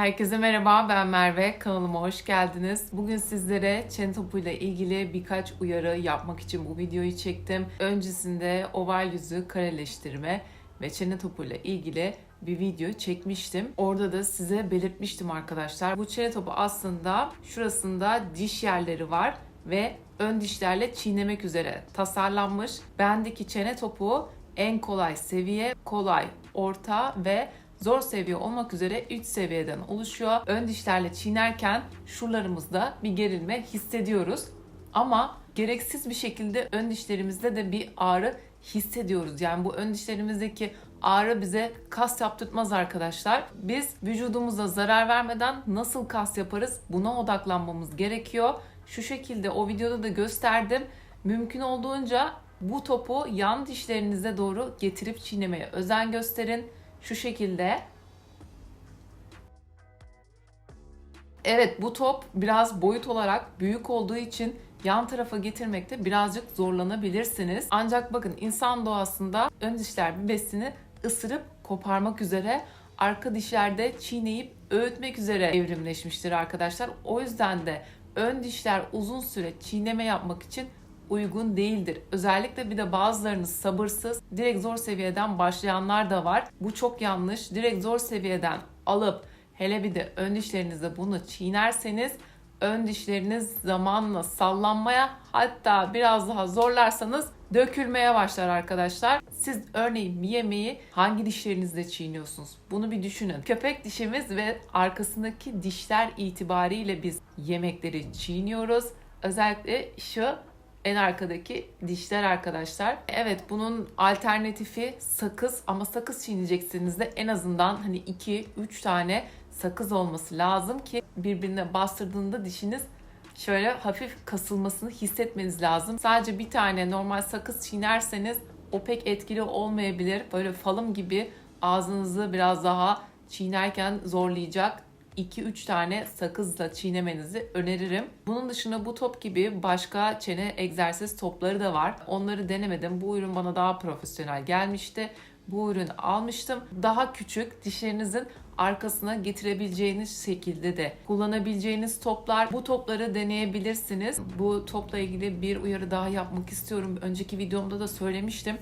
Herkese merhaba ben Merve kanalıma hoş geldiniz. Bugün sizlere çene topuyla ilgili birkaç uyarı yapmak için bu videoyu çektim. Öncesinde oval yüzü kareleştirme ve çene topuyla ilgili bir video çekmiştim. Orada da size belirtmiştim arkadaşlar. Bu çene topu aslında şurasında diş yerleri var ve ön dişlerle çiğnemek üzere tasarlanmış. Bendeki çene topu en kolay seviye, kolay, orta ve zor seviye olmak üzere 3 seviyeden oluşuyor. Ön dişlerle çiğnerken şuralarımızda bir gerilme hissediyoruz. Ama gereksiz bir şekilde ön dişlerimizde de bir ağrı hissediyoruz. Yani bu ön dişlerimizdeki ağrı bize kas yaptırtmaz arkadaşlar. Biz vücudumuza zarar vermeden nasıl kas yaparız buna odaklanmamız gerekiyor. Şu şekilde o videoda da gösterdim. Mümkün olduğunca bu topu yan dişlerinize doğru getirip çiğnemeye özen gösterin. Şu şekilde. Evet bu top biraz boyut olarak büyük olduğu için yan tarafa getirmekte birazcık zorlanabilirsiniz. Ancak bakın insan doğasında ön dişler bir besini ısırıp koparmak üzere, arka dişlerde çiğneyip öğütmek üzere evrimleşmiştir arkadaşlar. O yüzden de ön dişler uzun süre çiğneme yapmak için uygun değildir. Özellikle bir de bazılarınız sabırsız, direkt zor seviyeden başlayanlar da var. Bu çok yanlış. Direkt zor seviyeden alıp hele bir de ön dişlerinizde bunu çiğnerseniz ön dişleriniz zamanla sallanmaya hatta biraz daha zorlarsanız dökülmeye başlar arkadaşlar. Siz örneğin bir yemeği hangi dişlerinizle çiğniyorsunuz? Bunu bir düşünün. Köpek dişimiz ve arkasındaki dişler itibariyle biz yemekleri çiğniyoruz. Özellikle şu en arkadaki dişler arkadaşlar. Evet bunun alternatifi sakız ama sakız çiğneyeceksiniz de en azından hani 2-3 tane sakız olması lazım ki birbirine bastırdığında dişiniz şöyle hafif kasılmasını hissetmeniz lazım. Sadece bir tane normal sakız çiğnerseniz o pek etkili olmayabilir. Böyle falım gibi ağzınızı biraz daha çiğnerken zorlayacak 2-3 tane sakızla çiğnemenizi öneririm. Bunun dışında bu top gibi başka çene egzersiz topları da var. Onları denemedim. Bu ürün bana daha profesyonel gelmişti. Bu ürünü almıştım. Daha küçük dişlerinizin arkasına getirebileceğiniz şekilde de kullanabileceğiniz toplar. Bu topları deneyebilirsiniz. Bu topla ilgili bir uyarı daha yapmak istiyorum. Önceki videomda da söylemiştim.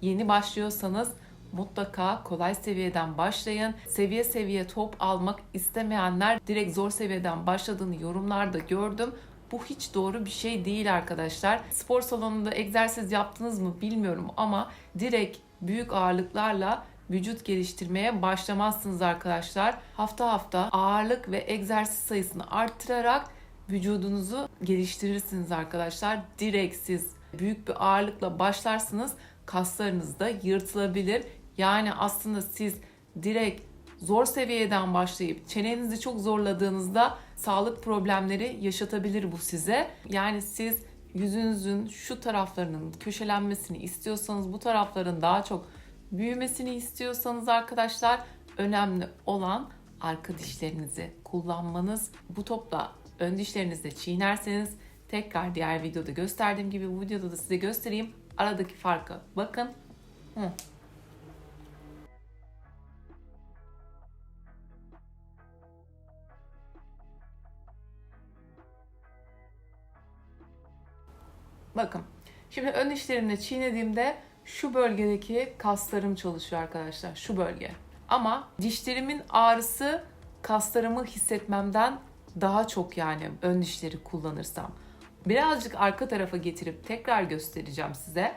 Yeni başlıyorsanız mutlaka kolay seviyeden başlayın. Seviye seviye top almak istemeyenler direkt zor seviyeden başladığını yorumlarda gördüm. Bu hiç doğru bir şey değil arkadaşlar. Spor salonunda egzersiz yaptınız mı bilmiyorum ama direkt büyük ağırlıklarla vücut geliştirmeye başlamazsınız arkadaşlar. Hafta hafta ağırlık ve egzersiz sayısını arttırarak vücudunuzu geliştirirsiniz arkadaşlar. Direkt siz büyük bir ağırlıkla başlarsınız kaslarınız da yırtılabilir. Yani aslında siz direkt zor seviyeden başlayıp çenenizi çok zorladığınızda sağlık problemleri yaşatabilir bu size. Yani siz yüzünüzün şu taraflarının köşelenmesini istiyorsanız bu tarafların daha çok büyümesini istiyorsanız arkadaşlar önemli olan arka dişlerinizi kullanmanız. Bu topla ön dişlerinizde çiğnerseniz tekrar diğer videoda gösterdiğim gibi bu videoda da size göstereyim. Aradaki farka bakın. Hı. Bakın. Şimdi ön dişlerimle çiğnediğimde şu bölgedeki kaslarım çalışıyor arkadaşlar. Şu bölge. Ama dişlerimin ağrısı kaslarımı hissetmemden daha çok yani ön dişleri kullanırsam. Birazcık arka tarafa getirip tekrar göstereceğim size.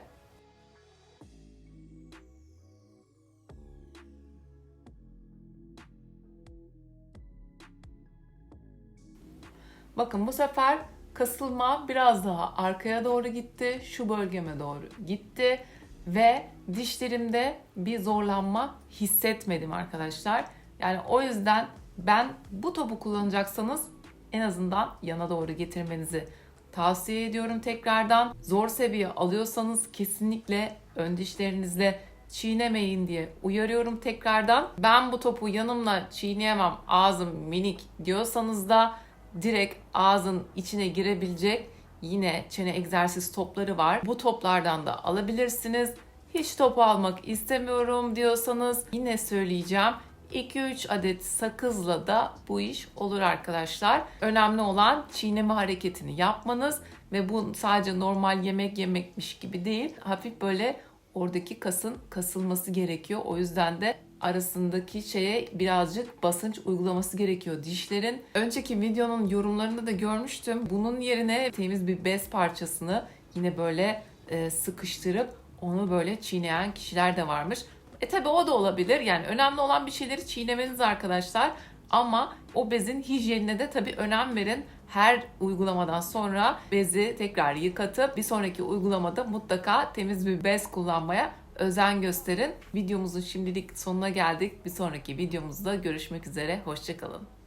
Bakın bu sefer kasılma biraz daha arkaya doğru gitti. Şu bölgeme doğru gitti. Ve dişlerimde bir zorlanma hissetmedim arkadaşlar. Yani o yüzden ben bu topu kullanacaksanız en azından yana doğru getirmenizi tavsiye ediyorum tekrardan. Zor seviye alıyorsanız kesinlikle ön dişlerinizle çiğnemeyin diye uyarıyorum tekrardan. Ben bu topu yanımla çiğneyemem ağzım minik diyorsanız da direkt ağzın içine girebilecek yine çene egzersiz topları var. Bu toplardan da alabilirsiniz. Hiç top almak istemiyorum diyorsanız yine söyleyeceğim. 2-3 adet sakızla da bu iş olur arkadaşlar. Önemli olan çiğneme hareketini yapmanız ve bu sadece normal yemek yemekmiş gibi değil. Hafif böyle oradaki kasın kasılması gerekiyor. O yüzden de arasındaki şeye birazcık basınç uygulaması gerekiyor dişlerin. Önceki videonun yorumlarında da görmüştüm. Bunun yerine temiz bir bez parçasını yine böyle e, sıkıştırıp onu böyle çiğneyen kişiler de varmış. E tabi o da olabilir. Yani önemli olan bir şeyleri çiğnemeniz arkadaşlar. Ama o bezin hijyenine de tabi önem verin. Her uygulamadan sonra bezi tekrar yıkatıp bir sonraki uygulamada mutlaka temiz bir bez kullanmaya özen gösterin. Videomuzun şimdilik sonuna geldik. Bir sonraki videomuzda görüşmek üzere. Hoşçakalın.